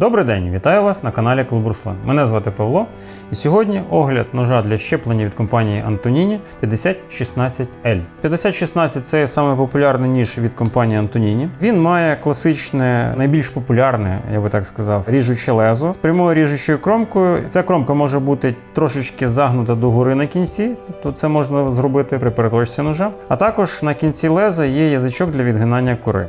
Добрий день, вітаю вас на каналі Клуб Руслан. Мене звати Павло, і сьогодні огляд ножа для щеплення від компанії Antonini 5016L. 5016 це саме популярний ніж від компанії Antonini. Він має класичне, найбільш популярне, я би так сказав, ріжуче лезо з прямою ріжучою кромкою. Ця кромка може бути трошечки загнута догори на кінці, тобто це можна зробити при переточці ножа. А також на кінці леза є язичок для відгинання кори.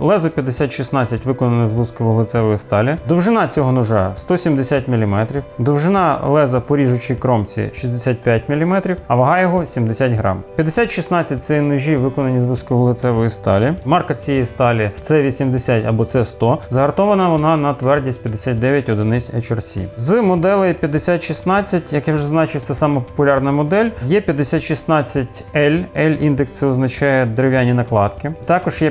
Лезо 5016 виконане з вузьковуглецевої сталі. Довжина цього ножа 170 мм, довжина леза по ріжучій кромці 65 мм, а вага його 70 грам. 5016 це ножі виконані з вузьковуглецевої сталі. Марка цієї сталі C80 або C100. Загартована вона на твердість 59 одиниць HRC. З моделей 5016, як я вже зазначив, це саме популярна модель. Є 5016L. L індекс це означає дерев'яні накладки. Також є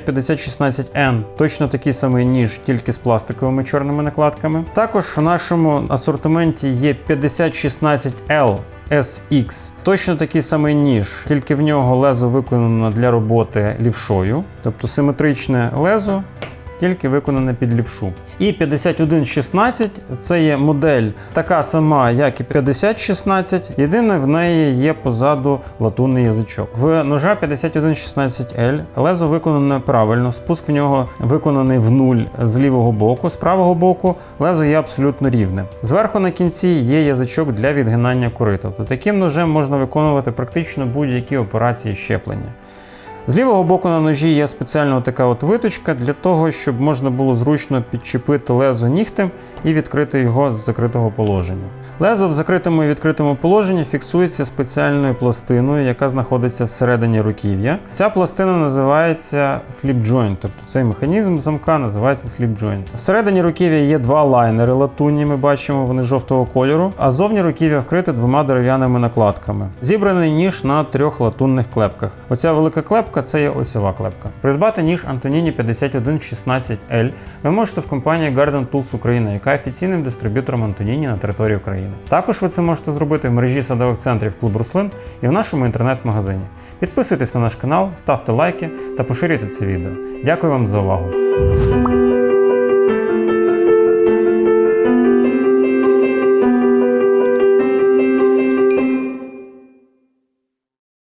5016N, точно такий самий ніж, тільки з пластиковими чорними накладками. Також в нашому асортименті є 5016L. SX. Точно такий самий ніж, тільки в нього лезо виконано для роботи лівшою, тобто симетричне лезо. Тільки виконане під лівшу. І 5116 це є модель така сама, як і 5016. Єдине, в неї є позаду латунний язичок. В ножа 5116L лезо виконане правильно. Спуск в нього виконаний в нуль з лівого боку, з правого боку лезо є абсолютно рівне. Зверху на кінці є язичок для відгинання кори. Тобто таким ножем можна виконувати практично будь-які операції щеплення. З лівого боку на ножі є спеціальна така от виточка для того, щоб можна було зручно підчепити лезо нігтем і відкрити його з закритого положення. Лезо в закритому і відкритому положенні фіксується спеціальною пластиною, яка знаходиться всередині руків'я. Ця пластина називається slip joint, тобто цей механізм замка називається slip joint. Всередині руків'я є два лайнери латунні, ми бачимо, вони жовтого кольору, а зовні руків'я вкрите двома дерев'яними накладками. Зібраний ніж на трьох латунних клепках. Оця велика клепка це є осьова клепка. Придбати ніж Antonini 5116L ви можете в компанії Garden Tools Україна, яка офіційним дистриб'ютором Antonini на території України. Також ви це можете зробити в мережі садових центрів Клуб Руслин і в нашому інтернет-магазині. Підписуйтесь на наш канал, ставте лайки та поширюйте це відео. Дякую вам за увагу!